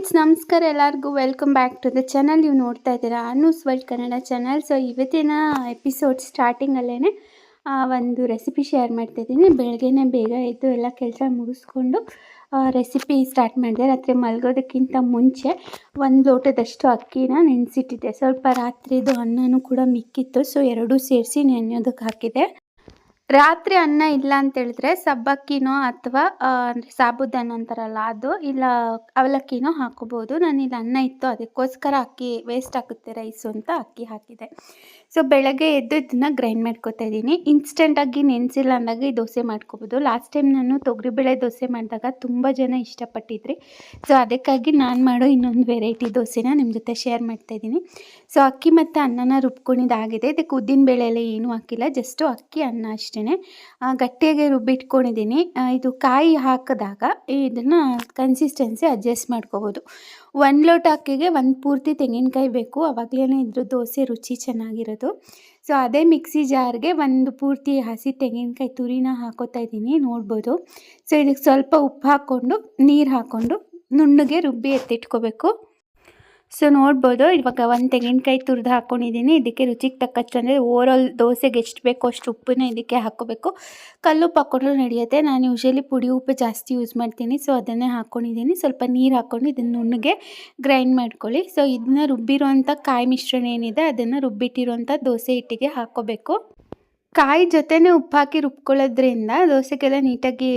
Friends, ನಮಸ್ಕಾರ ಎಲ್ಲರಿಗೂ. Welcome back to the channel ನೀವು ನೋಡ್ತಾ ಇದ್ದೀರಾ Anu's world Kannada channel so ಇವತ್ತಿನ ಎಪಿಸೋಡ್ ಸ್ಟಾರ್ಟಿಂಗಲ್ಲೇ ಒಂದು ರೆಸಿಪಿ ಶೇರ್ ಮಾಡ್ತಾಯಿದ್ದೀನಿ ಬೆಳಗ್ಗೆನೇ ಬೇಗ ಎದ್ದು ಎಲ್ಲ ಕೆಲಸ ಮುಗಿಸ್ಕೊಂಡು ರೆಸಿಪಿ ಸ್ಟಾರ್ಟ್ ಮಾಡಿದೆ. ರಾತ್ರಿ ಮಲಗೋದಕ್ಕಿಂತ ಮುಂಚೆ ಒಂದು ಲೋಟದಷ್ಟು ಅಕ್ಕಿನ ನೆನೆಸಿಟ್ಟಿದ್ದೆ. ಸ್ವಲ್ಪ ರಾತ್ರಿದು ಅನ್ನನೂ ಕೂಡ ಮಿಕ್ಕಿತ್ತು. ಸೊ ಎರಡೂ ಸೇರಿಸಿ ನೆನೆಯೋದಕ್ಕೆ ಹಾಕಿದೆ. ರಾತ್ರಿ ಅನ್ನ ಇಲ್ಲ ಅಂತ ಹೇಳಿದ್ರೆ ಸಬ್ಬಕ್ಕಿನೋ ಅಥವಾ ಅಂದರೆ ಸಾಬುದಾನ ಅಂತಾರಲ್ಲ ಅದು, ಇಲ್ಲ ಅವಲಕ್ಕಿನೋ ಹಾಕೋಬಹುದು ನಾನು ಇಲ್ಲಿ ಅನ್ನ ಇತ್ತು, ಅದಕ್ಕೋಸ್ಕರ ಅಕ್ಕಿ ವೇಸ್ಟ್ ಆಗುತ್ತೆ ರೈಸು ಅಂತ ಅಕ್ಕಿ ಹಾಕಿದೆ. ಸೊ ಬೆಳಗ್ಗೆ ಎದ್ದು ಇದನ್ನ ಗ್ರೈಂಡ್ ಮಾಡ್ಕೊತಾ ಇದ್ದೀನಿ. ಇನ್ಸ್ಟೆಂಟಾಗಿ ನೆನೆಸಿಲ್ಲ ಅಂದಾಗ ಈ ದೋಸೆ ಮಾಡ್ಕೋಬೋದು. ಲಾಸ್ಟ್ ಟೈಮ್ ನಾನು ತೊಗರಿಬೇಳೆ ದೋಸೆ ಮಾಡಿದಾಗ ತುಂಬ ಜನ ಇಷ್ಟಪಟ್ಟಿದ್ರಿ. ಸೊ ಅದಕ್ಕಾಗಿ ನಾನು ಮಾಡೋ ಇನ್ನೊಂದು ವೆರೈಟಿ ದೋಸೆನ ನಿಮ್ಮ ಜೊತೆ ಶೇರ್ ಮಾಡ್ತಾ ಇದ್ದೀನಿ. ಸೊ ಅಕ್ಕಿ ಮತ್ತು ಅನ್ನನ ರುಬ್ಕೊಂಡಿದ್ದಾಗಿದೆ. ಇದಕ್ಕೆ ಉದ್ದಿನ ಬೇಳೆ ಎಲ್ಲ ಏನೂ ಹಾಕಿಲ್ಲ. ಜಸ್ಟು ಅಕ್ಕಿ, ಅನ್ನ ಅಷ್ಟೇ ಗಟ್ಟಿಯಾಗಿ ರುಬ್ಬಿಟ್ಕೊಂಡಿದ್ದೀನಿ. ಇದು ಕಾಯಿ ಹಾಕಿದಾಗ ಇದನ್ನು ಕನ್ಸಿಸ್ಟೆನ್ಸಿ ಅಡ್ಜಸ್ಟ್ ಮಾಡ್ಕೋಬೋದು. ಒಂದು ಲೋಟ ಅಕ್ಕಿಗೆ ಒಂದು ಪೂರ್ತಿ ತೆಂಗಿನಕಾಯಿ ಬೇಕು. ಅವಾಗಲೇ ಇದ್ರ ದೋಸೆ ರುಚಿ ಚೆನ್ನಾಗಿರೋದು ಸೊ ಅದೇ ಮಿಕ್ಸಿ ಜಾರ್ಗೆ ಒಂದು ಪೂರ್ತಿ ಹಸಿ ತೆಂಗಿನಕಾಯಿ ತುರಿನ ಹಾಕೋತಾ ಇದ್ದೀನಿ, ನೋಡ್ಬೋದು. ಸೊ ಇದಕ್ಕೆ ಸ್ವಲ್ಪ ಉಪ್ಪು ಹಾಕ್ಕೊಂಡು, ನೀರು ಹಾಕ್ಕೊಂಡು ನುಣ್ಣಗೆ ರುಬ್ಬಿ ಎತ್ತಿಟ್ಕೋಬೇಕು. ಸೊ ನೋಡ್ಬೋದು. ಇವಾಗ ಒಂದು ತೆಂಗಿನಕಾಯಿ ತುರಿದು ಹಾಕ್ಕೊಂಡಿದ್ದೀನಿ ಇದಕ್ಕೆ ರುಚಿಗೆ ತಕ್ಕಷ್ಟು ಅಂದರೆ ಓವರಾಲ್ ದೋಸೆಗೆ ಎಷ್ಟು ಬೇಕೋ ಅಷ್ಟು ಉಪ್ಪನ್ನ ಇದಕ್ಕೆ ಹಾಕ್ಕೋಬೇಕು. ಕಲ್ಲುಪ್ಪು ಹಾಕ್ಕೊಂಡ್ರೂ ನಡೆಯುತ್ತೆ. ನಾನು ಯೂಶಲಿ ಪುಡಿ ಉಪ್ಪು ಜಾಸ್ತಿ ಯೂಸ್ ಮಾಡ್ತೀನಿ. ಸೊ ಅದನ್ನೇ ಹಾಕ್ಕೊಂಡಿದ್ದೀನಿ ಸ್ವಲ್ಪ ನೀರು ಹಾಕ್ಕೊಂಡು ಇದನ್ನು ನುಣ್ಣಗೆ ಗ್ರೈಂಡ್ ಮಾಡ್ಕೊಳ್ಳಿ. ಸೊ ಇದನ್ನ ರುಬ್ಬಿರೋಂಥ ಕಾಯಿ ಮಿಶ್ರಣ ಏನಿದೆ ಅದನ್ನು ರುಬ್ಬಿಟ್ಟಿರೋಂಥ ದೋಸೆ ಹಿಟ್ಟಿಗೆ ಹಾಕ್ಕೋಬೇಕು. ಕಾಯಿ ಜೊತೆನೆ ಉಪ್ಪು ಹಾಕಿ ರುಬ್ಕೊಳ್ಳೋದ್ರಿಂದ ದೋಸೆಗೆಲ್ಲ ನೀಟಾಗಿ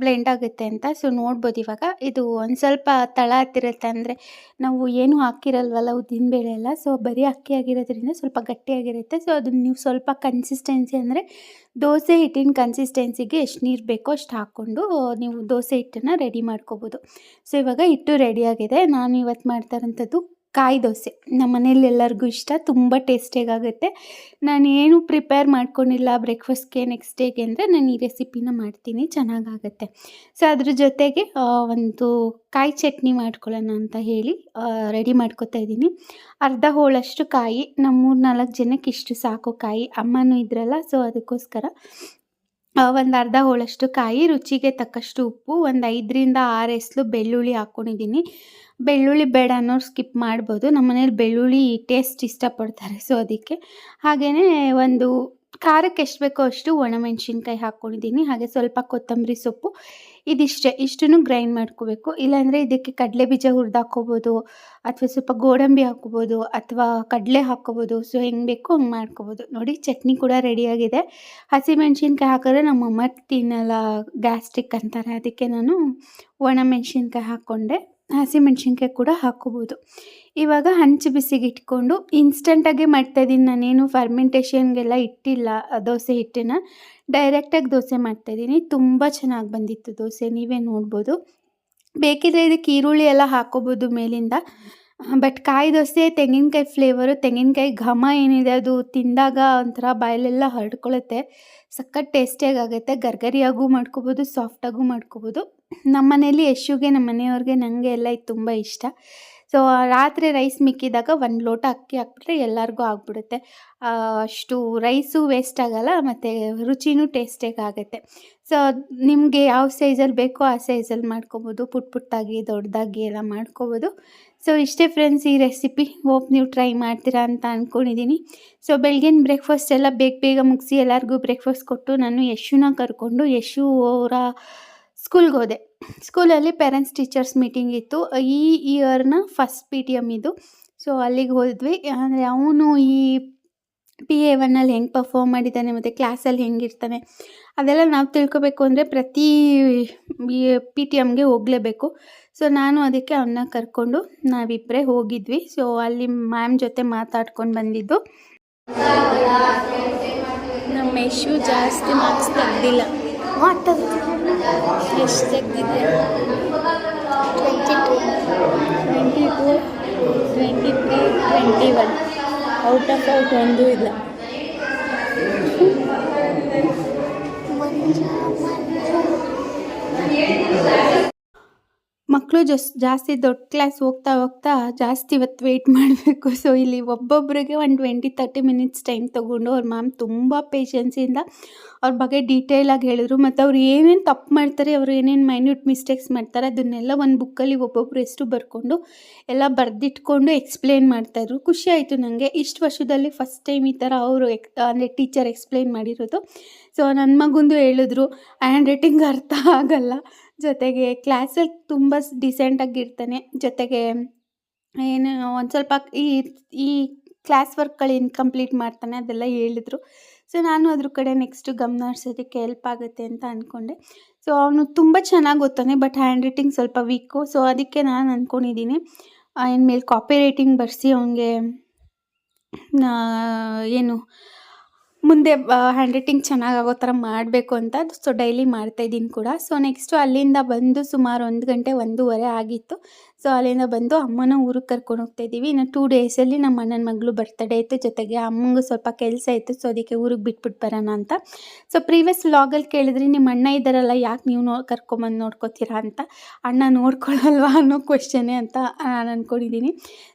ಬ್ಲೆಂಡ್ ಆಗುತ್ತೆ ಅಂತ. ಸೊ ನೋಡ್ಬೋದು ಇವಾಗ. ಇದು ಒಂದು ಸ್ವಲ್ಪ ತಳ ಹತ್ತಿರುತ್ತೆ ಅಂದರೆ ನಾವು ಏನು ಹಾಕಿರಲ್ವಲ್ಲ ಉದ್ದಿನ ಬೇಳೆ ಎಲ್ಲ. ಸೊ ಬರೀ ಅಕ್ಕಿ ಆಗಿರೋದ್ರಿಂದ ಸ್ವಲ್ಪ ಗಟ್ಟಿಯಾಗಿರುತ್ತೆ ಸೊ ಅದನ್ನು ನೀವು ಸ್ವಲ್ಪ ಕನ್ಸಿಸ್ಟೆನ್ಸಿ ಅಂದರೆ ದೋಸೆ ಹಿಟ್ಟಿನ ಕನ್ಸಿಸ್ಟೆನ್ಸಿಗೆ ಎಷ್ಟು ನೀರು ಬೇಕೋ ಅಷ್ಟು ಹಾಕ್ಕೊಂಡು ನೀವು ದೋಸೆ ಹಿಟ್ಟನ್ನು ರೆಡಿ ಮಾಡ್ಕೋಬೋದು. ಸೊ ಇವಾಗ ಹಿಟ್ಟು ರೆಡಿಯಾಗಿದೆ ನಾನು ಇವತ್ತು ಮಾಡ್ತಾ ಇರೋಂಥದ್ದು ಕಾಯಿ ದೋಸೆ. ನಮ್ಮ ಮನೇಲಿ ಎಲ್ಲರಿಗೂ ಇಷ್ಟ, ತುಂಬ ಟೇಸ್ಟಿಯಾಗುತ್ತೆ ನಾನು ಏನು ಪ್ರಿಪೇರ್ ಮಾಡ್ಕೊಂಡಿಲ್ಲ ಬ್ರೇಕ್ಫಾಸ್ಟ್ಗೆ ನೆಕ್ಸ್ಟ್ ಡೇಗೆ ಅಂದರೆ ನಾನು ಈ ರೆಸಿಪಿನ ಮಾಡ್ತೀನಿ, ಚೆನ್ನಾಗಾಗತ್ತೆ. ಸೊ ಅದ್ರ ಜೊತೆಗೆ ಒಂದು ಕಾಯಿ ಚಟ್ನಿ ಮಾಡ್ಕೊಳ್ಳೋಣ ಅಂತ ಹೇಳಿ ರೆಡಿ ಮಾಡ್ಕೊತಾ ಇದ್ದೀನಿ. ಅರ್ಧ ಹೋಳಷ್ಟು ಕಾಯಿ ನಮ್ಮ ಮೂರು ನಾಲ್ಕು ಜನಕ್ಕೆ ಇಷ್ಟು ಸಾಕು ಕಾಯಿ. ಅಮ್ಮನೂ ಇದ್ರಲ್ಲ ಸೊ ಅದಕ್ಕೋಸ್ಕರ ಒಂದು ಅರ್ಧ ಹೋಳಷ್ಟು ಕಾಯಿ, ರುಚಿಗೆ ತಕ್ಕಷ್ಟು ಉಪ್ಪು, ಒಂದು ಐದರಿಂದ ಆರು ಎಸ್ಲು ಬೆಳ್ಳುಳ್ಳಿ ಹಾಕ್ಕೊಂಡಿದ್ದೀನಿ ಬೆಳ್ಳುಳ್ಳಿ ಬೇಡ ಅನ್ನೋರು ಸ್ಕಿಪ್ ಮಾಡ್ಬೋದು. ನಮ್ಮ ಮನೇಲಿ ಬೆಳ್ಳುಳ್ಳಿ ಟೇಸ್ಟ್ ಇಷ್ಟಪಡ್ತಾರೆ. ಸೊ ಅದಕ್ಕೆ ಹಾಗೆಯೇ ಒಂದು ಖಾರಕ್ಕೆ ಎಷ್ಟು ಬೇಕೋ ಅಷ್ಟು ಒಣಮೆಣ್ಸಿನ್ಕಾಯಿ ಹಾಕ್ಕೊಂಡಿದ್ದೀನಿ ಹಾಗೆ ಸ್ವಲ್ಪ ಕೊತ್ತಂಬರಿ ಸೊಪ್ಪು ಇದಿಷ್ಟೇ, ಇಷ್ಟನ್ನು ಗ್ರೈಂಡ್ ಮಾಡ್ಕೋಬೇಕು. ಇಲ್ಲಾಂದರೆ ಇದಕ್ಕೆ ಕಡಲೆ ಬೀಜ ಹುರಿದು ಹಾಕ್ಕೋಬೋದು ಅಥವಾ ಸ್ವಲ್ಪ ಗೋಡಂಬಿ ಹಾಕ್ಕೋಬೋದು, ಅಥವಾ ಕಡಲೆ ಹಾಕ್ಕೋಬೋದು. ಸೊ ಹೆಂಗೆ ಬೇಕೋ ಹಂಗೆ ಮಾಡ್ಕೋಬೋದು. ನೋಡಿ, ಚಟ್ನಿ ಕೂಡ ರೆಡಿಯಾಗಿದೆ ಹಸಿಮೆಣ್ಸಿನ್ಕಾಯಿ ಹಾಕಿದ್ರೆ ನಮ್ಮಮ್ಮ ತಿನ್ನಲ್ಲ ಗ್ಯಾಸ್ಟ್ರಿಕ್ ಅಂತಾರೆ. ಅದಕ್ಕೆ ನಾನು ಒಣ ಮೆಣಸಿನ್ಕಾಯಿ ಹಾಕ್ಕೊಂಡೆ. ಹಸಿಮೆಣ್ಸಿನ್ಕಾಯಿ ಕೂಡ ಹಾಕೋಬೋದು ಇವಾಗ ಹಂಚು ಬಿಸಿಗೆ ಇಟ್ಕೊಂಡು ಇನ್ಸ್ಟಂಟಾಗಿ ಮಾಡ್ತಾಯಿದ್ದೀನಿ ನಾನೇನು ಫರ್ಮೆಂಟೇಷನ್ಗೆಲ್ಲ ಇಟ್ಟಿಲ್ಲ ದೋಸೆ ಹಿಟ್ಟನ್ನು ಡೈರೆಕ್ಟಾಗಿ ದೋಸೆ ಮಾಡ್ತಾ ಇದ್ದೀನಿ ತುಂಬ ಚೆನ್ನಾಗಿ ಬಂದಿತ್ತು ದೋಸೆ. ನೀವೇ ನೋಡ್ಬೋದು. ಬೇಕಿದ್ರೆ ಇದಕ್ಕೆ ಈರುಳ್ಳಿ ಎಲ್ಲ ಹಾಕೋಬೋದು ಮೇಲಿಂದ. ಬಟ್ ಕಾಯಿ ದೋಸೆ, ತೆಂಗಿನಕಾಯಿ ಫ್ಲೇವರು ತೆಂಗಿನಕಾಯಿ ಘಮ ಏನಿದೆ ಅದು ತಿಂದಾಗ ಒಂಥರ ಬಾಯಲೆಲ್ಲ ಹರಡ್ಕೊಳ್ಳುತ್ತೆ ಸಖತ್ ಟೇಸ್ಟಿಯಾಗಿ ಆಗುತ್ತೆ. ಗರ್ಗರಿಯಾಗೂ ಮಾಡ್ಕೋಬೋದು ಸಾಫ್ಟಾಗೂ ಮಾಡ್ಕೋಬೋದು. ನಮ್ಮ ಮನೇಲಿ ಯಶುಗೆ ನಮ್ಮ ಮನೆಯವ್ರಿಗೆ ನನಗೆ ಎಲ್ಲ ಇದು ತುಂಬ ಇಷ್ಟ. ಸೊ ರಾತ್ರಿ ರೈಸ್ ಮಿಕ್ಕಿದಾಗ ಒಂದು ಲೋಟ ಅಕ್ಕಿ ಹಾಕ್ಬಿಟ್ರೆ ಎಲ್ಲರಿಗೂ ಆಗ್ಬಿಡುತ್ತೆ. ಅಷ್ಟು ರೈಸು ವೇಸ್ಟ್ ಆಗಲ್ಲ, ಮತ್ತು ರುಚಿನೂ ಟೇಸ್ಟಿಯಾಗಿ ಆಗುತ್ತೆ. ಸೊ ನಿಮಗೆ ಯಾವ ಸೈಜಲ್ಲಿ ಬೇಕೋ ಆ ಸೈಜಲ್ಲಿ ಮಾಡ್ಕೊಬೋದು. ಪುಟ್ ಪುಟ್ಟಾಗಿ, ದೊಡ್ಡದಾಗಿ ಎಲ್ಲ ಮಾಡ್ಕೊಬೋದು. ಸೊ ಇಷ್ಟೇ ಫ್ರೆಂಡ್ಸ್ ಈ ರೆಸಿಪಿ ಹೋಪ್ ನೀವು ಟ್ರೈ ಮಾಡ್ತೀರಾ ಅಂತ ಅಂದ್ಕೊಂಡಿದ್ದೀನಿ ಸೊ ಬೆಳಗಿನ ಬ್ರೇಕ್ಫಾಸ್ಟ್ ಎಲ್ಲ ಬೇಗ ಬೇಗ ಮುಗಿಸಿ ಎಲ್ಲರಿಗೂ ಬ್ರೇಕ್ಫಾಸ್ಟ್ ಕೊಟ್ಟು ನಾನು ಯಶುನ ಕರ್ಕೊಂಡು, ಯಶು ಅವರ ಸ್ಕೂಲ್ಗೆ ಹೋದೆ. ಸ್ಕೂಲಲ್ಲಿ ಪೇರೆಂಟ್ಸ್ ಟೀಚರ್ಸ್ ಮೀಟಿಂಗ್ ಇತ್ತು. ಈ ಇಯರ್ನ ಫಸ್ಟ್ ಪಿ ಟಿ ಎಂ ಇದು. ಸೊ ಅಲ್ಲಿಗೆ ಹೋದ್ವಿ. ಅಂದರೆ ಅವನು ಈ ಪಿ ಎ ಒನ್ನಲ್ಲಿ ಹೆಂಗೆ ಪರ್ಫಾರ್ಮ್ ಮಾಡಿದ್ದಾನೆ ಮತ್ತು ಕ್ಲಾಸಲ್ಲಿ ಹೆಂಗಿರ್ತಾನೆ ಅದೆಲ್ಲ ನಾವು ತಿಳ್ಕೊಬೇಕು ಅಂದರೆ ಪ್ರತಿ ಪಿ ಟಿ ಎಮ್ಗೆ ಹೋಗಲೇಬೇಕು. ಸೊ ನಾನು ಅದಕ್ಕೆ ಅವನ್ನ ಕರ್ಕೊಂಡು ನಾವಿಬ್ಬರೇ ಹೋಗಿದ್ವಿ. ಸೊ ಅಲ್ಲಿ ಮ್ಯಾಮ್ ಜೊತೆ ಮಾತಾಡ್ಕೊಂಡು ಬಂದಿದ್ದು. ನಮ್ಮ ಯಶು ಜಾಸ್ತಿ ಮಾರ್ಕ್ಸ್ ತೆಗ್ದಿಲ್ಲ. ಎಷ್ಟು ತೆಗ್ದಿದ್ದೆ twenty two twenty two twenty three twenty one out of out ಒಂದೂ ಇಲ್ಲ ಮಕ್ಕಳು ಜಸ್, ಜಾಸ್ತಿ ದೊಡ್ಡ ಕ್ಲಾಸ್ ಹೋಗ್ತಾ ಹೋಗ್ತಾ ಜಾಸ್ತಿ ಇವತ್ತು ವೆಯ್ಟ್ ಮಾಡಬೇಕು. ಸೊ ಇಲ್ಲಿ ಒಬ್ಬೊಬ್ಬರಿಗೆ ಒಂದು ಟ್ವೆಂಟಿ ತರ್ಟಿ ಮಿನಿಟ್ಸ್ ಟೈಮ್ ತೊಗೊಂಡು ಅವ್ರ ಮ್ಯಾಮ್ ತುಂಬ ಪೇಷನ್ಸಿಂದ ಅವ್ರ ಬಗ್ಗೆ ಡೀಟೇಲಾಗಿ ಹೇಳಿದ್ರು. ಮತ್ತು ಅವ್ರು ಏನೇನು ತಪ್ಪು ಮಾಡ್ತಾರೆ, ಅವರು ಏನೇನು ಮೈನ್ಯೂಟ್ ಮಿಸ್ಟೇಕ್ಸ್ ಮಾಡ್ತಾರೆ, ಅದನ್ನೆಲ್ಲ ಒಂದು ಬುಕ್ಕಲ್ಲಿ ಒಬ್ಬೊಬ್ಬರು ಎಷ್ಟು ಬರ್ಕೊಂಡು ಎಲ್ಲ ಬರೆದಿಟ್ಕೊಂಡು ಎಕ್ಸ್ಪ್ಲೇನ್ ಮಾಡ್ತಾಯಿದ್ರು ಖುಷಿ ಆಯಿತು ನನಗೆ ಇಷ್ಟು ವರ್ಷದಲ್ಲಿ ಫಸ್ಟ್ ಟೈಮ್ ಈ ಥರ ಅವರು ಎಕ್ ಅಂದರೆ ಟೀಚರ್ ಎಕ್ಸ್ಪ್ಲೇನ್ ಮಾಡಿರೋದು. ಸೊ ನನ್ನ ಮಗುಂದು ಹೇಳಿದ್ರು. ಹ್ಯಾಂಡ್ ರೈಟಿಂಗ್ ಅರ್ಥ ಆಗಲ್ಲ. ಜೊತೆಗೆ ಕ್ಲಾಸಲ್ಲಿ ತುಂಬ ಡಿಸೆಂಟಾಗಿರ್ತಾನೆ ಜೊತೆಗೆ ಏನು ಒಂದು ಸ್ವಲ್ಪ ಈ ಈ ಕ್ಲಾಸ್ ವರ್ಕ್ಗಳು ಏನು ಕಂಪ್ಲೀಟ್ ಮಾಡ್ತಾನೆ ಅದೆಲ್ಲ ಹೇಳಿದ್ರು. ಸೊ ನಾನು ಅದ್ರ ಕಡೆ ನೆಕ್ಸ್ಟು ಗಮನ ಹರಿಸೋದಕ್ಕೆ ಹೆಲ್ಪ್ ಆಗುತ್ತೆ ಅಂತ ಅಂದ್ಕೊಂಡೆ ಸೊ ಅವನು ತುಂಬ ಚೆನ್ನಾಗಿ ಓದ್ತಾನೆ ಬಟ್ ಹ್ಯಾಂಡ್ ರೈಟಿಂಗ್ ಸ್ವಲ್ಪ ವೀಕು ಸೊ ಅದಕ್ಕೆ ನಾನು ಅಂದ್ಕೊಂಡಿದ್ದೀನಿ ಇನ್ಮೇಲೆ ಕಾಪಿ ರೈಟಿಂಗ್ ಬರೆಸಿ ಅವನಿಗೆ ಏನು ಮುಂದೆ ಹ್ಯಾಂಡ್ ರೈಟಿಂಗ್ ಚೆನ್ನಾಗಾಗೋ ಥರ ಮಾಡಬೇಕು ಅಂತ ಸೊ ಡೈಲಿ ಮಾಡ್ತಾಯಿದ್ದೀನಿ ಕೂಡ. ಸೊ ನೆಕ್ಸ್ಟು ಅಲ್ಲಿಂದ ಬಂದು ಸುಮಾರು ಒಂದು ಗಂಟೆ, ಒಂದೂವರೆ ಆಗಿತ್ತು. ಸೊ ಅಲ್ಲಿಂದ ಬಂದು ಅಮ್ಮನ ಊರಿಗೆ ಕರ್ಕೊಂಡು ಹೋಗ್ತಾ ಇದ್ದೀವಿ. ಇನ್ನು ಟೂ ಡೇಸಲ್ಲಿ ನಮ್ಮ ಅಣ್ಣನ ಮಗಳು ಬರ್ತಡೇ ಇತ್ತು. ಜೊತೆಗೆ ಅಮ್ಮಂಗೂ ಸ್ವಲ್ಪ ಕೆಲಸ ಇತ್ತು. ಸೊ ಅದಕ್ಕೆ ಊರಿಗೆ ಬಿಟ್ಬಿಟ್ಟು ಬರೋಣ ಅಂತ. ಸೊ ಪ್ರೀವಿಯಸ್ ವ್ಲಾಗಲ್ಲಿ ಕೇಳಿದ್ರಿ, ನಿಮ್ಮ ಅಣ್ಣ ಇದ್ದಾರಲ್ಲ, ಯಾಕೆ ನೀವು ನೋ ಕರ್ಕೊಂಬಂದು ನೋಡ್ಕೋತೀರಾ ಅಂತ? ಅಣ್ಣ ನೋಡ್ಕೊಳ್ಳಲ್ವಾ ಅನ್ನೋ ಕ್ವೆಶನೇ ಅಂತ ನಾನು ಅಂದ್ಕೊಂಡಿದ್ದೀನಿ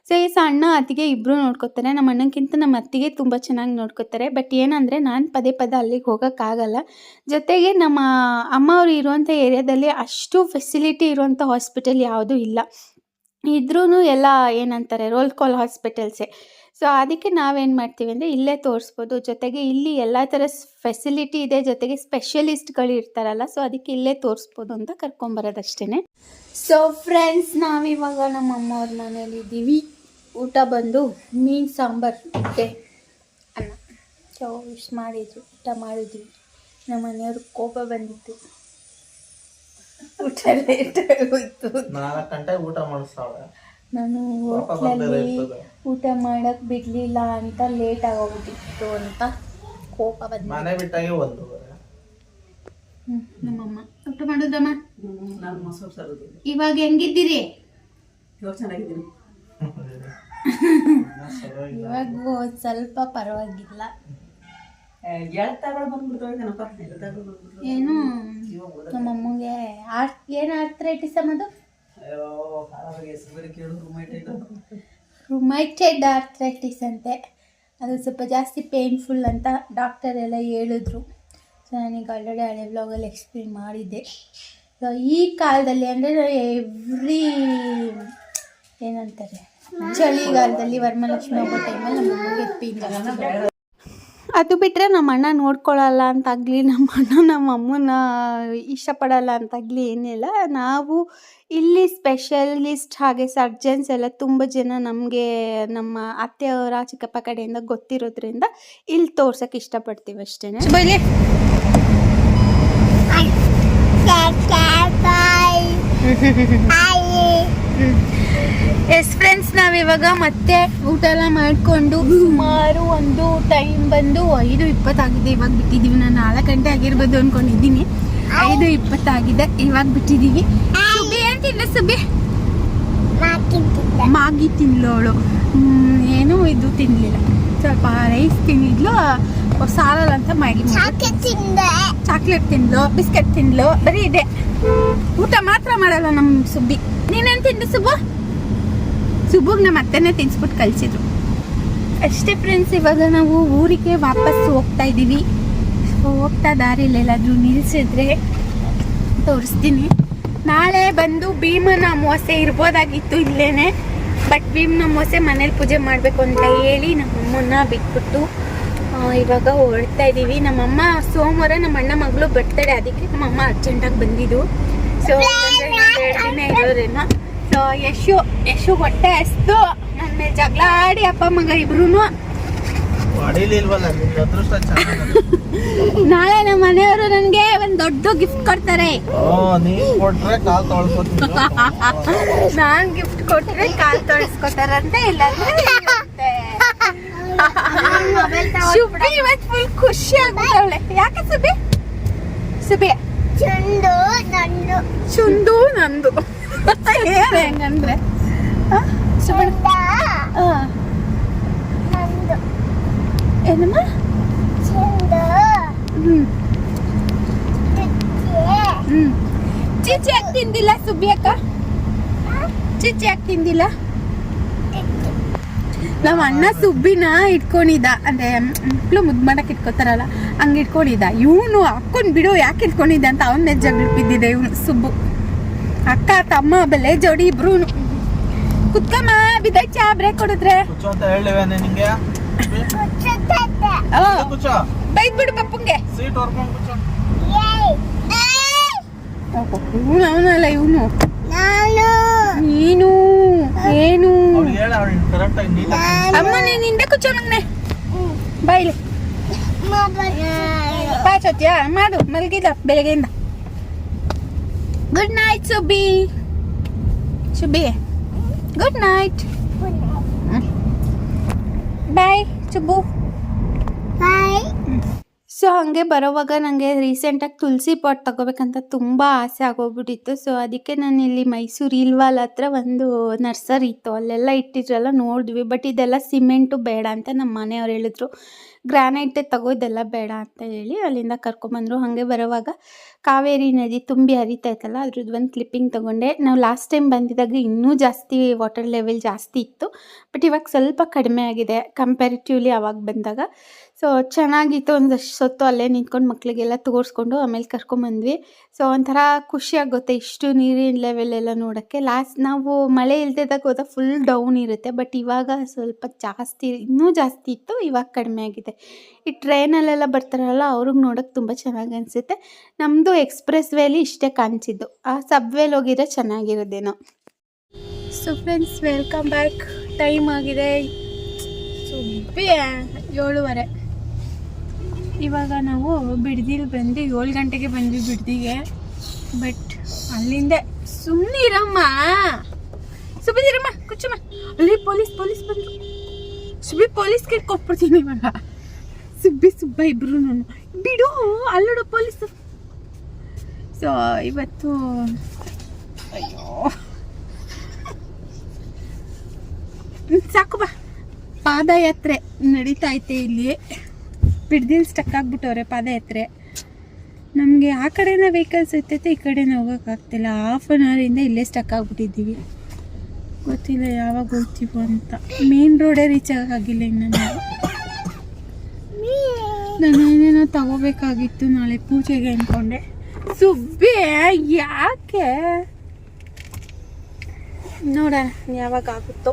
ಸೊ ಎಸ್ ಅಣ್ಣ ಅತ್ತಿಗೆ ಇಬ್ಬರು ನೋಡ್ಕೋತಾರೆ. ನಮ್ಮ ಅಣ್ಣಕ್ಕಿಂತ ನಮ್ಮ ಅತ್ತಿಗೆ ತುಂಬ ಚೆನ್ನಾಗಿ ನೋಡ್ಕೋತಾರೆ. ಬಟ್ ಏನಂದರೆ ನಾನು ಪದೇ ಪದೇ ಅಲ್ಲಿಗೆ ಹೋಗೋಕ್ಕಾಗಲ್ಲ ಜೊತೆಗೆ ನಮ್ಮ ಅಮ್ಮ ಅವರು ಇರುವಂಥ ಏರಿಯಾದಲ್ಲಿ ಅಷ್ಟು ಫೆಸಿಲಿಟಿ ಇರುವಂಥ ಹಾಸ್ಪಿಟಲ್ ಯಾವುದೂ ಇಲ್ಲ. ಇದ್ರೂ ಎಲ್ಲ ಏನಂತಾರೆ ರೋಲ್ ಕಾಲ್ ಹಾಸ್ಪಿಟಲ್ಸೇ ಸೊ ಅದಕ್ಕೆ ನಾವೇನು ಮಾಡ್ತೀವಿ ಅಂದರೆ ಇಲ್ಲೇ ತೋರಿಸ್ಬೋದು. ಜೊತೆಗೆ ಇಲ್ಲಿ ಎಲ್ಲ ಥರ ಫೆಸಿಲಿಟಿ ಇದೆ. ಜೊತೆಗೆ ಸ್ಪೆಷಲಿಸ್ಟ್ಗಳು ಇರ್ತಾರಲ್ಲ ಸೊ ಅದಕ್ಕೆ ಇಲ್ಲೇ ತೋರಿಸ್ಬೋದು ಅಂತ ಕರ್ಕೊಂಬರೋದಷ್ಟೇ ಸೊ ಫ್ರೆಂಡ್ಸ್ ನಾವಿವಾಗ ನಮ್ಮ ಅಮ್ಮವ್ರ ಮನೇಲಿ ಇದ್ದೀವಿ ಊಟ ಬಂದು ಮೀನು ಸಾಂಬಾರು ಮತ್ತೆ ಅನ್ನ. ಸೊ ವಿಶ್ ಮಾಡಿದ್ವಿ, ಊಟ ಮಾಡಿದ್ವಿ. ನಮ್ಮ ಮನೆಯವ್ರಿಗೆ ಕೋಪ ಬಂದಿತ್ತು. ಊಟ ಲೇಟ್ ನಾಲ್ಕು ಗಂಟೆ ಊಟ ಮಾಡಿಸ್ತಾವೆ ನಾನು ಊಟ ಮಾಡಕ್ ಬಿಡ್ಲಿಲ್ಲ ಅಂತ ಲೇಟ್ ಆಗೋಗ್ಬಿಟ್ಟಿತ್ತು ಅಂತ ಕೋಪ ಬಂದ ಮನೆ ಬಿಟ್ಟಾಗಿ ಒಂದು ನಮ್ಮಮ್ಮ. ಊಟ ಮಾಡುದಮ್ಮ? ನಾನು ಮೊಸರು ಸರೋದು ಇವಾಗ ಹೆಂಗಿದ್ದೀರಿ? ಇವಾಗ ಚೆನ್ನಾಗಿದ್ದೀನಿ. ಇವಾಗ ಸ್ವಲ್ಪ ಪರವಾಗಿಲ್ಲ. ಏನು? ನಮ್ಮ ಅಮ್ಮಗೆ ಏನು ಆರ್ಥ್ರೈಟಿಸ್ ಅನ್ನೋದು ಅಯ್ಯೋ ಕಾಲವಾಗಿ ಹೆಸರು ಆರ್ಥ್ರೈಟಿಸ್ ಅಂತೆ. ಅದು ಸ್ವಲ್ಪ ಜಾಸ್ತಿ ಪೇನ್ಫುಲ್ ಅಂತ ಡಾಕ್ಟರ್ ಎಲ್ಲ ಹೇಳಿದ್ರು. ಸೊ ನನಗೆ ಆಲ್ರೆಡಿ ಹಳೆ ವ್ಲಾಗಲ್ಲಿ ಎಕ್ಸ್ಪ್ಲೇನ್ ಮಾಡಿದ್ದೆ. ಸೊ ಈ ಕಾಲದಲ್ಲಿ ಅಂದರೆ ಎವ್ರಿ ಏನಂತಾರೆ? ಚಳಿಗಾಲದಲ್ಲಿ ವರಮಲಕ್ಷ್ಮಿ ಹಬ್ಬ ಟೈಮಲ್ಲಿ ನಮ್ಮ ಮಮ್ಮಿಗೆ ಪಿಂಜಾಸ್ತಿ ಅದು ಬಿಟ್ಟರೆ ನಮ್ಮ ಅಣ್ಣ ನೋಡ್ಕೊಳ್ಳಲ್ಲ ಅಂತಾಗಲಿ ನಮ್ಮ ಅಣ್ಣ ನಮ್ಮ ಅಮ್ಮನ ಇಷ್ಟಪಡಲ್ಲ ಅಂತಾಗಲಿ ಏನಿಲ್ಲ. ನಾವು ಇಲ್ಲಿ ಸ್ಪೆಷಲಿಸ್ಟ್ ಹಾಗೆ ಸರ್ಜನ್ಸ್ ಎಲ್ಲ ತುಂಬ ಜನ ನಮಗೆ ನಮ್ಮ ಅತ್ತೆಯವರ ಚಿಕ್ಕಪ್ಪ ಕಡೆಯಿಂದ ಗೊತ್ತಿರೋದ್ರಿಂದ ಇಲ್ಲಿ ತೋರ್ಸೋಕೆ ಇಷ್ಟಪಡ್ತೀವಿ ಅಷ್ಟೇ ಎಸ್ ಫ್ರೆಂಡ್ಸ್ ನಾವಿವಾಗ ಮತ್ತೆ ಊಟ ಎಲ್ಲ ಮಾಡಿಕೊಂಡು ಸುಮಾರು ಒಂದು ಟೈಮ್ ಬಂದು ಐದು ಇಪ್ಪತ್ತಾಗಿದೆ ಇವಾಗ ಬಿಟ್ಟಿದ್ದೀವಿ. ನಾನು ನಾಲ್ಕು ಗಂಟೆ ಆಗಿರ್ಬೋದು ಅನ್ಕೊಂಡಿದ್ದೀನಿ. ಐದು ಇಪ್ಪತ್ತಾಗಿದೆ ಇವಾಗ ಬಿಟ್ಟಿದ್ದೀವಿ. ಸುಬ್ಬಿ ಏನು ತಿನ್ನ ಸುಬ್ಬಿ? ಮಾಗಿ ತಿನ್ಲವಳು ಏನು ಇದು ತಿನ್ನಲಿಲ್ಲ ಸ್ವಲ್ಪ ರೈಸ್ ತಿನ್ನಿದ್ಲು ಸಾಲಲ್ಲ ಅಂತ ಮಾಗಿ ಚಾಕ್ಲೇಟ್ ತಿನ್ಲು ಬಿಸ್ಕೆಟ್ ತಿನ್ಲು ಬರೀ ಇದೆ. ಊಟ ಮಾತ್ರ ಮಾಡಲ್ಲ ನಮ್ಮ ಸುಬ್ಬಿ. ನೀನೇನು ತಿಂದು ಸುಬ್ಬು? ಸುಬ್ಬಗ್ ನಮ್ಮ ಅತ್ತೆನೇ ತಿನ್ಸ್ಬಿಟ್ಟು ಕಳಿಸಿದ್ರು. ಅಷ್ಟೇ ಫ್ರೆಂಡ್ಸ್ ಇವಾಗ ನಾವು ಊರಿಗೆ ವಾಪಸ್ ಹೋಗ್ತಾ ಇದ್ದೀವಿ ಹೋಗ್ತಾ ದಾರಿಯಲ್ಲಿ ನಿಲ್ಸಿದ್ರೆ ನಿಲ್ಲಿಸಿದ್ರೆ ತೋರಿಸ್ತೀನಿ. ನಾಳೆ ಬಂದು ಭೀಮನ ಅಮಾವಾಸ್ಯೆ ಇರ್ಬೋದಾಗಿತ್ತು ಇಲ್ಲೇ ಬಟ್ ಭೀಮನ ಅಮಾವಾಸ್ಯೆ ಮನೇಲಿ ಪೂಜೆ ಮಾಡಬೇಕು ಅಂತ ಹೇಳಿ ನಮ್ಮಮ್ಮನ್ನ ಬಿಟ್ಬಿಟ್ಟು ಇವಾಗ ಹೊರಡ್ತಾ ಇದ್ದೀವಿ ನಮ್ಮಮ್ಮ ಸೋಮವಾರ ನಮ್ಮ ಅಣ್ಣ ಮಗಳು ಬರ್ತಾರೆ ಅದಕ್ಕೆ ನಮ್ಮಮ್ಮ ಅರ್ಜೆಂಟಾಗಿ ಬಂದಿದ್ದು. ಸೊ ಎರಡು ಸೊ ಯಶು ಯಶು ಹೊಟ್ಟೆ ಅಷ್ಟು ನನ್ನ ಮೇಲೆ ಜಗಳ ಆಡಿ ಅಪ್ಪ ಮಗ ಇಬ್ರು ನಾಳೆ ನಮ್ಮ ಮನೆಯವರು ನನಗೆ ಒಂದ್ ದೊಡ್ಡ ಗಿಫ್ಟ್ ಕೊಡ್ತಾರೆ. ನಾನ್ ಗಿಫ್ಟ್ ಕೊಟ್ರೆ ಕಾಲ್ ತೊಳ್ಸ್ಕೊತಾರಂತೆ ಇಲ್ಲಾಂದ್ರೆ ಸುಬಿ ಇವತ್ ಫುಲ್ ಖುಷಿ ಆಗ್ಬಿಟ್ಟವಳೆ. ಯಾಕೆ ಸುಬಿ ಸುಬಿ ಚಂದು ನಂದು. ಚಂದು ನಂದು. ಹೇಳ ಹೆಂಗಂದ್ರೆ ಏನಮ್ಮ? ಚೀಚಿ ಯಾಕೆ ತಿಂದಿಲ್ಲ ಸುಬ್ಬಿ ಅಕ್ಕ ಯಾಕೆ ತಿಂದಿಲ್ಲ? ನಮ್ಮ ಅಣ್ಣ ಸುಬ್ಬಿನ ಇಟ್ಕೊಂಡಿದ್ದ. ಅಂದ್ರೆ ಮಕ್ಳು ಮುದ್ದು ಮಾಡಕ್ಕೆ ಇಟ್ಕೋತಾರಲ್ಲ ಹಂಗೆ ಇಟ್ಕೊಂಡಿದ್ದ. ಇವನು ಅಕ್ಕೊಂಡ್ ಬಿಡು ಯಾಕೆ ಇಟ್ಕೊಂಡಿದ್ದೆ ಅಂತ ಅವನ ಜಗಳ ಬಿದ್ದಿದೆ ಇವನು ಸುಬ್ಬು. ಅಕ್ಕ ತಮ್ಮ ಬೆಲೆ ಜೋಡಿ ಇಬ್ರು. ಕುತ್ಕಮ್ಮ ಬಿದ್ದೈಚ ಬ್ರೇಕ್ ಕೊಡಿದ್ರೆ? ಕುಚ್ಚು ಕುಚ್ಚು ಬೈದ್ ಬಿಡು ಪಪ್ಪಂಗೆ. ಕುಚ್ಚು. ಇವನು ಅವನಲ್ಲ ಇವನು? ನಾನು. ಏನು? ಅಮ್ಮ ನೀನ್ ಹಿಂದೆ ಕೂಚೋ ಮಗ್ನೆ. ಬಾಯ್ಲಿ ಬಾ ಸತ್ಯ ಮಾಡು ಮಲಗಿದ ಬೆಳಗ್ಗೆಯಿಂದ. Good night, Subi. Subi. Good night. Good night. Bye, Subu. Bye. Mm. So ಹಾಗೆ ಬರೋವಾಗ ನನಗೆ ರೀಸೆಂಟಾಗಿ ತುಳಸಿ ಪಾಟ್ ತಗೋಬೇಕಂತ ತುಂಬ ಆಸೆ ಆಗೋಗ್ಬಿಟ್ಟಿತ್ತು. ಸೊ ಅದಕ್ಕೆ ನಾನು ಇಲ್ಲಿ ಮೈಸೂರು ಇಲ್ವಾಲ್ ಹತ್ರ ಒಂದು ನರ್ಸರಿ ಇತ್ತು. ಅಲ್ಲೆಲ್ಲ ಇಟ್ಟಿದ್ರಲ್ಲ ನೋಡಿದ್ವಿ. ಬಟ್ ಇದೆಲ್ಲ ಸಿಮೆಂಟು ಬೇಡ ಅಂತ ನಮ್ಮ ಮನೆಯವ್ರು ಹೇಳಿದ್ರು. ಗ್ರಾನೈಟೆ ತಗೋ ಇದೆಲ್ಲ ಬೇಡ ಅಂತ ಹೇಳಿ ಅಲ್ಲಿಂದ ಕರ್ಕೊಂಬಂದರು ಹಾಗೆ ಬರೋವಾಗ ಕಾವೇರಿ ನದಿ ತುಂಬಿ ಹರಿತಾ ಇತ್ತಲ್ಲ, ಅದ್ರದ್ದು ಒಂದು ಕ್ಲಿಪ್ಪಿಂಗ್ ತೊಗೊಂಡೆ. ನಾವು ಲಾಸ್ಟ್ ಟೈಮ್ ಬಂದಿದ್ದಾಗ ಇನ್ನೂ ಜಾಸ್ತಿ ವಾಟರ್ ಲೆವೆಲ್ ಜಾಸ್ತಿ ಇತ್ತು. ಬಟ್ ಇವಾಗ ಸ್ವಲ್ಪ ಕಡಿಮೆ ಆಗಿದೆ. ಕಂಪ್ಯಾರಿಟಿವ್ಲಿ ಅವಾಗ ಬಂದಾಗ. ಸೊ ಚೆನ್ನಾಗಿತ್ತು ಒಂದಷ್ಟು ಸೊತ್ತು ಅಲ್ಲೇ ನಿಂತ್ಕೊಂಡು ಮಕ್ಕಳಿಗೆಲ್ಲ ತೋರಿಸ್ಕೊಂಡು ಆಮೇಲೆ ಕರ್ಕೊಂಬಂದ್ವಿ ಸೊ ಒಂಥರ ಖುಷಿಯಾಗುತ್ತೆ ಇಷ್ಟು ನೀರಿನ ಲೆವೆಲ್ ಎಲ್ಲ ನೋಡೋಕ್ಕೆ. ಲಾಸ್ಟ್ ನಾವು ಮಳೆ ಇಲ್ದಿದ್ದಾಗ ಹೋದಾಗ ಫುಲ್ ಡೌನ್ ಇರುತ್ತೆ ಬಟ್ ಇವಾಗ ಸ್ವಲ್ಪ ಜಾಸ್ತಿ, ಇನ್ನೂ ಜಾಸ್ತಿ ಇತ್ತು, ಇವಾಗ ಕಡಿಮೆ ಆಗಿದೆ. ಈ ಟ್ರೈನಲ್ಲೆಲ್ಲ ಬರ್ತಾರಲ್ಲ, ಅವ್ರಿಗೆ ನೋಡೋಕ್ಕೆ ತುಂಬ ಚೆನ್ನಾಗಿ ಅನಿಸುತ್ತೆ. ನಮ್ಮದು ಎಕ್ಸ್ಪ್ರೆಸ್ ವೇಲಿ ಇಷ್ಟೇ ಕಾಣಿಸಿದ್ದು. ಆ ಸಬ್ವೇಲಿ ಹೋಗಿದ್ರೆ ಚೆನ್ನಾಗಿರೋದೇನೋ. So friends welcome back time ಆಗಿದೆ ಸುಬ್ಬಿ ಏಳುವರೆ. ಇವಾಗ ನಾವು ಬಿಡ್ದಿಲ್ ಬಂದು ಏಳು ಗಂಟೆಗೆ ಬಂದ್ವಿ ಬಿಡ್ದಿಗೆ. ಬಟ್ ಅಲ್ಲಿಂದ ಸುಮ್ಮನಿರಮ್ಮ ಸುಬ್ಬಿದಿರಮ್ಮ ಕುಚ್ಚಮ್ಮ. ಅಲ್ಲಿ ಪೊಲೀಸ್ ಪೊಲೀಸ್ ಬಂದ್ರು. ಸುಬ್ಬಿ ಪೊಲೀಸ್ಗೆ ಕೊಟ್ಬಿಡ್ತೀನಿ ಇವಾಗ. ಸುಬ್ಬಿ, ಸುಬ್ಬ ಇಬ್ರು ಬಿಡು ಅಲ್ಲೋಡು ಪೊಲೀಸ್. ಸೊ ಇವತ್ತು ಅಯ್ಯೋ. ಸಾಕು ಬಾ. ಪಾದಯಾತ್ರೆ ನಡೀತಾ ಐತೆ ಇಲ್ಲಿ. ಬಿಡ್ದಿಲ್ ಸ್ಟಕ್ ಆಗ್ಬಿಟ್ಟವ್ರೆ ಎತ್ತರೆ. ನಮಗೆ ಆ ಕಡೆನ ವೆಹಿಕಲ್ಸ್ ಇರ್ತೈತೆ ಈ ಕಡೆನ ಹೋಗೋಕ್ಕಾಗ್ತಿಲ್ಲ ಹಾಫ್ ಆನ್ ಅವರಿಂದ ಇಲ್ಲೇ ಸ್ಟಕ್ ಆಗಿಬಿಟ್ಟಿದ್ದೀವಿ. ಗೊತ್ತಿಲ್ಲ ಯಾವಾಗ ಹೋಗ್ತೀವೋ ಅಂತ. ಮೇನ್ ರೋಡೇ ರೀಚ್ ಆಗೋಕ್ಕಾಗಿಲ್ಲ ಇನ್ನು ನಾವು ನಾನು ಏನೇನೋ ತಗೋಬೇಕಾಗಿತ್ತು ನಾಳೆ ಪೂಜೆಗೆ ಅಂದ್ಕೊಂಡೆ ಸುಬ್ಬಿ, ಯಾಕೆ? ನೋಡೋಣ, ಯಾವಾಗ ಆಗುತ್ತೋ.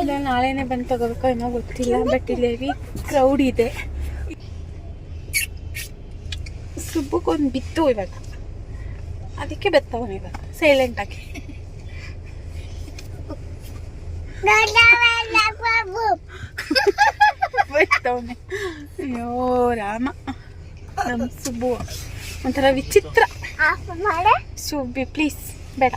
ಇಲ್ಲ, ನಾಳೆನೇ ಬಂದು ತಗೋಬೇಕು, ಏನೋ ಗೊತ್ತಿಲ್ಲ ಬಟ್ ಇಲ್ಲಿ ಹೆವಿ ಕ್ರೌಡ್ ಇದೆ. ಸುಬ್ಬಕ್ಕೊಂದು ಬಿತ್ತು ಇವಾಗ. ಅದಕ್ಕೆ ಬೆತ್ತವನು ಇವಾಗ ಸೈಲೆಂಟಾಗಿ ಬೆತ್ತವನೆ ಅಯ್ಯೋ, ರಾಮ. ನಮ್ಮ ಸುಬ್ಬು. ಒಂಥರ ವಿಚಿತ್ರ. ಸುಬ್ಬಿ ಪ್ಲೀಸ್ ಬೇಡ.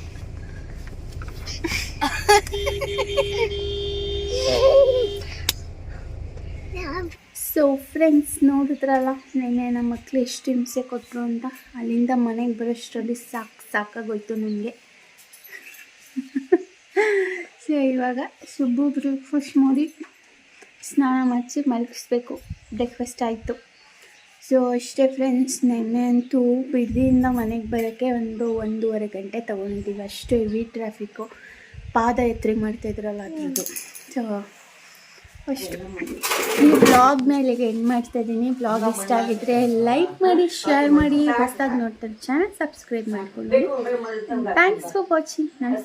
ಸೊ ಫ್ರೆಂಡ್ಸ್ ನೋಡಿದ್ರಲ್ಲ? ನೆನ್ನೆ ನಮ್ಮ ಮಕ್ಕಳು ಎಷ್ಟು ಹಿಂಸೆ ಕೊಟ್ಟರು ಅಂತ? ಅಲ್ಲಿಂದ ಮನೆಗೆ ಬರೋಷ್ಟರಲ್ಲಿ ಸಾಕು ಸಾಕಾಗೋಯ್ತು ನನಗೆ. ಸೊ ಇವಾಗ ಸುಬ್ಬು ಬ್ರೇಕ್ಫಾಸ್ಟ್ ಮಾಡಿ ಸ್ನಾನ ಮಾಡಿಸಿ ಮಲಗಿಸ್ಬೇಕು. ಬ್ರೇಕ್ಫಾಸ್ಟ್ ಆಯಿತು. ಸೊ ಅಷ್ಟೇ ಫ್ರೆಂಡ್ಸ್ ನಿನ್ನೆ ಅಂತೂ ಬಿಡ್ದಿಯಿಂದ ಮನೆಗೆ ಬರೋಕ್ಕೆ ಒಂದು ಒಂದೂವರೆ ಗಂಟೆ ತೊಗೊಂಡಿದ್ದೀವಿ ಅಷ್ಟು ಹೆವಿ ಟ್ರಾಫಿಕ್ಕು ಪಾದಯಾತ್ರೆ ಮಾಡ್ತಾಯಿದ್ರಲ್ಲ ಅದ್ರದ್ದು. ಸೊ ಅಷ್ಟು. ಈ ಬ್ಲಾಗ್ ಮೇಲೆ ಎಂಡ್ ಮಾಡ್ತಾ ಇದ್ದೀನಿ ಬ್ಲಾಗ್ ಇಷ್ಟ ಆಗಿದ್ರೆ ಲೈಕ್ ಮಾಡಿ ಶೇರ್ ಮಾಡಿ. ಹೊಸದಾಗಿ ನೋಡ್ತಾರೆ ಚಾನಲ್ ಸಬ್ಸ್ಕ್ರೈಬ್ ಮಾಡ್ಕೊಂಡು ಥ್ಯಾಂಕ್ಸ್ ಫಾರ್ ವಾಚಿಂಗ್ ನಮಸ್ಕಾರ